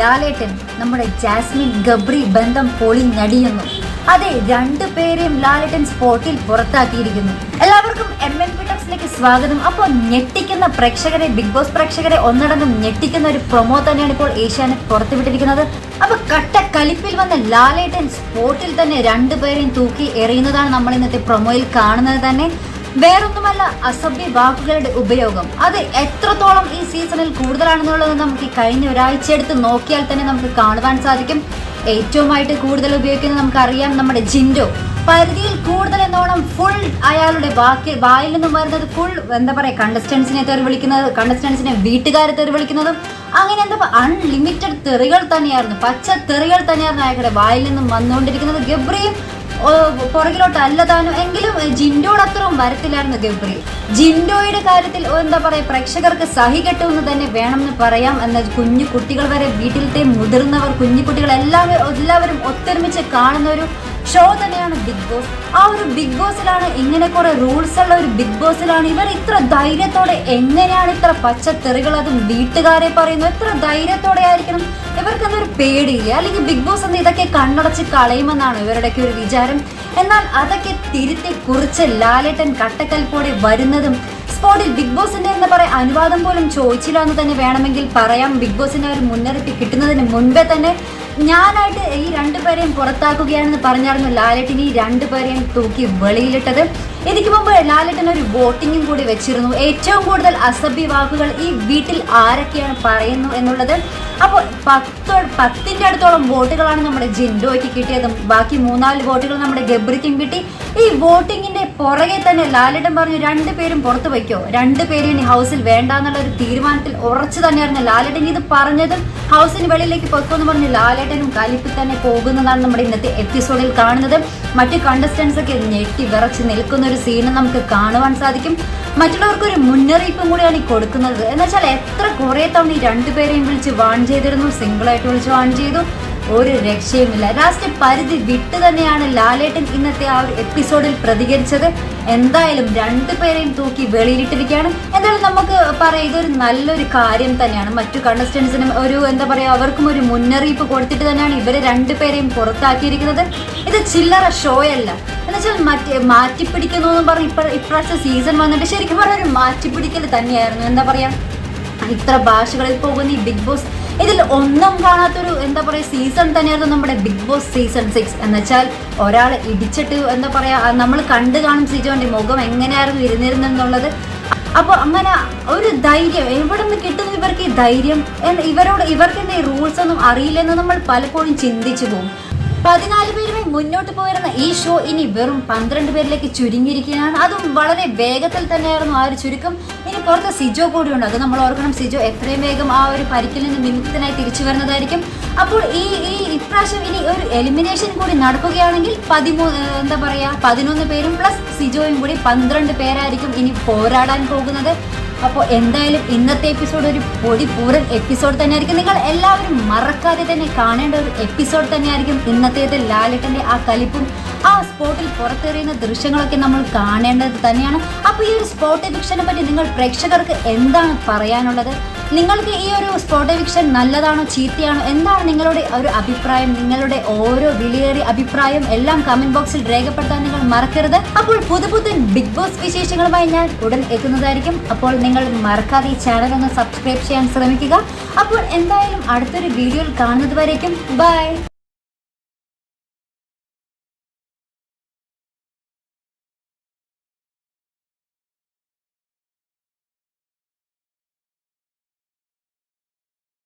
ലാലേട്ടൻ നമ്മുടെ ജാസ്മിൻ ഗബ്രി ബന്ധം പൊളിഞ്ഞടിയുന്നു അതെ രണ്ടു പേരെയും ലാലേട്ടൻ സ്പോട്ടിൽ പുറത്താക്കിയിരിക്കുന്നു. എല്ലാവർക്കും എം എൻ പിറ്റക്സിലേക്ക് സ്വാഗതം. അപ്പോൾ ഞെട്ടിക്കുന്ന പ്രേക്ഷകരെ ബിഗ് ബോസ് പ്രേക്ഷകരെ ഒന്നടങ്കം ഞെട്ടിക്കുന്ന ഒരു പ്രൊമോ തന്നെയാണ് ഇപ്പോൾ ഏഷ്യാനെറ്റ് പുറത്തുവിട്ടിരിക്കുന്നത്. അപ്പൊ കട്ട കലിപ്പിൽ വന്ന ലാലേട്ടൻ സ്പോട്ടിൽ തന്നെ രണ്ടുപേരെയും തൂക്കി എറിയുന്നതാണ് നമ്മൾ ഇന്നത്തെ പ്രൊമോയിൽ കാണുന്നത് തന്നെ. വേറൊന്നുമല്ല അസഭ്യ വാക്കുകളുടെ ഉപയോഗം. അത് എത്രത്തോളം ഈ സീസണിൽ കൂടുതലാണെന്നുള്ളത് നമുക്ക് കഴിഞ്ഞ ഒരാഴ്ച എടുത്ത് നോക്കിയാൽ തന്നെ നമുക്ക് കാണുവാൻ സാധിക്കും. ഏറ്റവുമായിട്ട് കൂടുതൽ ഉപയോഗിക്കുന്നത് നമുക്കറിയാം നമ്മുടെ ജിൻഡോ. പരിധിയിൽ കൂടുതൽ എന്നോണം ഫുൾ അയാളുടെ വാക്കിൽ വായിൽ നിന്നും വരുന്നത് ഫുൾ എന്താ പറയുക കണ്ടസ്റ്റൻസിനെ തെറി വിളിക്കുന്നത് കണ്ടസ്റ്റൻസിനെ വീട്ടുകാരെ തെറി വിളിക്കുന്നതും അങ്ങനെ എന്താ അൺലിമിറ്റഡ് തെറികൾ തന്നെയായിരുന്നു. പച്ച തെറികൾ തന്നെയായിരുന്നു അയാളുടെ വായിൽ നിന്നും വന്നുകൊണ്ടിരിക്കുന്നത്. ഗബ്രിയും ഓ, താനും എങ്കിലും ജിൻഡോയുടെ അത്രയും വരത്തില്ലായിരുന്നു ഗബ്രി. ജിൻഡോയുടെ കാര്യത്തിൽ എന്താ പറയാ പ്രേക്ഷകർക്ക് സഹികെട്ടുമെന്ന് തന്നെ വേണമെന്ന് പറയാം എന്ന കുഞ്ഞു കുട്ടികൾ വരെ വീട്ടിലത്തെ മുതിർന്നവർ കുഞ്ഞു കുട്ടികൾ എല്ലാവരും എല്ലാവരും ഒത്തൊരുമിച്ച് കാണുന്ന ഒരു ഷോ തന്നെയാണ് ബിഗ് ബോസ്. ആ ഒരു ബിഗ് ബോസിലാണ് ഇങ്ങനെ കുറെ റൂൾസ് ഉള്ള ഒരു ബിഗ് ബോസിലാണ് ഇവർ ഇത്ര ധൈര്യത്തോടെ എങ്ങനെയാണ് ഇത്ര പച്ചത്തെറികൾ അതും വീട്ടുകാരെ പറയുന്നു എത്ര ധൈര്യത്തോടെ ആയിരിക്കണം? ഇവർക്കൊന്നും ഒരു പേടിയില്ല? അല്ലെങ്കിൽ ബിഗ് ബോസ് എന്ന് ഇതൊക്കെ കണ്ണടച്ച് കളയുമെന്നാണ് ഇവരുടെയൊക്കെ ഒരു വിചാരം? എന്നാൽ അതൊക്കെ തിരുത്തി കുറിച്ച് ലാലേട്ടൻ കട്ടക്കൽപ്പോടെ വരുന്നതും സ്പോട്ടിൽ ബിഗ് ബോസിന്റെ എന്ന് പറയാൻ അനുവാദം പോലും ചോദിച്ചില്ല എന്ന് തന്നെ വേണമെങ്കിൽ പറയാം. ബിഗ് ബോസിന്റെ ഒരു മുന്നറിയിപ്പ് കിട്ടുന്നതിന് മുൻപേ തന്നെ ഞാനായിട്ട് ഈ രണ്ടുപേരെയും പുറത്താക്കുകയാണെന്ന് പറഞ്ഞായിരുന്നു ലാലേട്ടൻ ഈ രണ്ടുപേരെയും തൂക്കി വെളിയിലിട്ടത്. ഇതിക്ക് മുമ്പ് ലാലേട്ടൻ ഒരു വോട്ടിങ്ങും കൂടി വെച്ചിരുന്നു. ഏറ്റവും കൂടുതൽ അസഭ്യ വാക്കുകൾ ഈ വീട്ടിൽ ആരൊക്കെയാണ് പറയുന്നു എന്നുള്ളത്? അപ്പോൾ പത്ത് പത്തിന്റെ അടുത്തോളം വോട്ടുകളാണ് നമ്മുടെ ജിൻഡോയ്ക്ക് കിട്ടിയതും ബാക്കി മൂന്നാൽ വോട്ടുകൾ നമ്മുടെ ഗബ്രിക്കും കിട്ടി. ഈ വോട്ടിങ്ങിന്റെ പുറകെ തന്നെ ലാലേട്ടൻ പറഞ്ഞു രണ്ടുപേരും പുറത്തു വയ്ക്കോ. രണ്ടുപേരും ഇനി ഹൗസിൽ വേണ്ട എന്നുള്ള ഒരു തീരുമാനത്തിൽ ഉറച്ചു തന്നെയായിരുന്നു ലാലേട്ടൻ. ഇത് പറഞ്ഞതും ഹൗസിന് വെളിയിലേക്ക് പൊയ്ക്കോന്ന് പറഞ്ഞ് ലാലേട്ടനും കലിപ്പിൽ തന്നെ പോകുന്നതാണ് നമ്മുടെ ഇന്നത്തെ എപ്പിസോഡിൽ കാണുന്നത്. മറ്റു കണ്ടസ്റ്റൻസ് ഒക്കെ ഞെട്ടി വിറച്ച് നിൽക്കുന്ന. ഒരു സീനും നമുക്ക് കാണുവാൻ സാധിക്കും. മറ്റുള്ളവർക്ക് ഒരു മുന്നറിയിപ്പും കൂടിയാണ് ഈ കൊടുക്കുന്നത്. എന്നുവെച്ചാൽ എത്ര കുറേ തവണ ഈ രണ്ടുപേരെയും വിളിച്ച് വാൺ ചെയ്തിരുന്നു സിംഗിളായിട്ട് വിളിച്ച് വാൺ ചെയ്തു. ഒരു രക്ഷയുമില്ല. ലാസ്റ്റ് പരിധി വിട്ട് തന്നെയാണ് ലാലേട്ടൻ ഇന്നത്തെ ആ ഒരു എപ്പിസോഡിൽ പ്രതികരിച്ചത്. എന്തായാലും രണ്ടുപേരെയും തൂക്കി വെളിയിലിട്ടിരിക്കുകയാണ്. എന്തായാലും നമുക്ക് പറയാം ഇതൊരു നല്ലൊരു കാര്യം തന്നെയാണ്. മറ്റു കണ്ടസ്റ്റൻസിനും ഒരു എന്താ പറയുക അവർക്കും ഒരു മുന്നറിയിപ്പ് കൊടുത്തിട്ട് തന്നെയാണ് ഇവരെ രണ്ടുപേരെയും പുറത്താക്കിയിരിക്കുന്നത്. ഇത് ചില്ലറ ഷോ അല്ല മാറ്റി മറ്റേ മാറ്റിപ്പിടിക്കുന്നു എന്ന് പറഞ്ഞ് ഇപ്പ ഇപ്രാവശ്യം സീസൺ വന്നിട്ട് ശരിക്കും പറഞ്ഞ ഒരു മാറ്റിപ്പിടിക്കൽ തന്നെയായിരുന്നു. എന്താ പറയാ? ഇത്ര ഭാഷകളിൽ പോകുന്ന ഈ ബിഗ് ബോസ് ഇതിൽ ഒന്നും കാണാത്തൊരു എന്താ പറയുക സീസൺ തന്നെയായിരുന്നു നമ്മുടെ ബിഗ് ബോസ് സീസൺ സിക്സ് എന്ന് വെച്ചാൽ ഒരാൾ ഇടിച്ചിട്ട് എന്താ പറയുക നമ്മൾ കണ്ടു കാണും സിജോന്റെ മുഖം എങ്ങനെയായിരുന്നു ഇരുന്നിരുന്നെന്നുള്ളത്. അപ്പോൾ അങ്ങനെ ഒരു ധൈര്യം എവിടെ നിന്ന് കിട്ടുന്നു ഇവർക്ക് ഈ ധൈര്യം? ഇവരോട് ഇവർക്ക് ഈ റൂൾസ് ഒന്നും അറിയില്ലെന്ന് നമ്മൾ പലപ്പോഴും ചിന്തിച്ചു പോകും. പതിനാല് പേരുമായി മുന്നോട്ട് പോയിരുന്ന ഈ ഷോ ഇനി വെറും പന്ത്രണ്ട് പേരിലേക്ക് ചുരുങ്ങിയിരിക്കുകയാണ്. അതും വളരെ വേഗത്തിൽ തന്നെയായിരുന്നു ആ ഒരു ചുരുക്കം. ഇനി പുറത്ത് സിജോ കൂടിയുണ്ട്. അത് നമ്മൾ ഓർക്കണം സിജോ എത്രയും വേഗം ആ ഒരു പരിക്കിൽ നിന്ന് വിമുക്തനായി തിരിച്ചു വരുന്നതായിരിക്കും. അപ്പോൾ ഈ ഈ ഇപ്രാവശ്യം ഇനി ഒരു എലിമിനേഷൻ കൂടി നടക്കുകയാണെങ്കിൽ പതിമൂന്ന് എന്താ പറയുക പതിനൊന്ന് പേരും പ്ലസ് സിജോയും കൂടി പന്ത്രണ്ട് പേരായിരിക്കും ഇനി പോരാടാൻ പോകുന്നത്. അപ്പോൾ എന്തായാലും ഇന്നത്തെ എപ്പിസോഡ് ഒരു പൊടി പൂരൻ എപ്പിസോഡ് തന്നെയായിരിക്കും. നിങ്ങൾ എല്ലാവരും മറക്കാതെ തന്നെ കാണേണ്ട ഒരു എപ്പിസോഡ് തന്നെയായിരിക്കും ഇന്നത്തേത് ലാലിട്ടന്റെ ആ കലിപ്പും ആ സ്പോട്ടിൽ പുറത്തെറിയുന്ന ദൃശ്യങ്ങളൊക്കെ നമ്മൾ കാണേണ്ടത് തന്നെയാണ്. അപ്പോൾ ഈ ഒരു സ്പോട്ട് ഫിക്ഷനെ പറ്റി നിങ്ങൾ പ്രേക്ഷകർക്ക് എന്താണ് പറയാനുള്ളത്? നിങ്ങൾക്ക് ഈ ഒരു സ്പോട്ട് എവിക്ഷൻ നല്ലതാണോ ചീത്തയാണോ? എന്താണ് നിങ്ങളുടെ ഒരു അഭിപ്രായം? നിങ്ങളുടെ ഓരോ വിലയേറിയ അഭിപ്രായം എല്ലാം കമന്റ് ബോക്സിൽ രേഖപ്പെടുത്താൻ നിങ്ങൾ മറക്കരുത്. അപ്പോൾ പുതുപുത്തൻ ബിഗ് ബോസ് വിശേഷങ്ങളുമായി ഞാൻ ഉടൻ എത്തുന്നതായിരിക്കും. അപ്പോൾ നിങ്ങൾ മറക്കാതെ ഈ ചാനൽ ഒന്ന് സബ്സ്ക്രൈബ് ചെയ്യാൻ ശ്രമിക്കുക. അപ്പോൾ എന്തായാലും അടുത്തൊരു വീഡിയോയിൽ കാണുന്നത് വരേക്കും ബൈ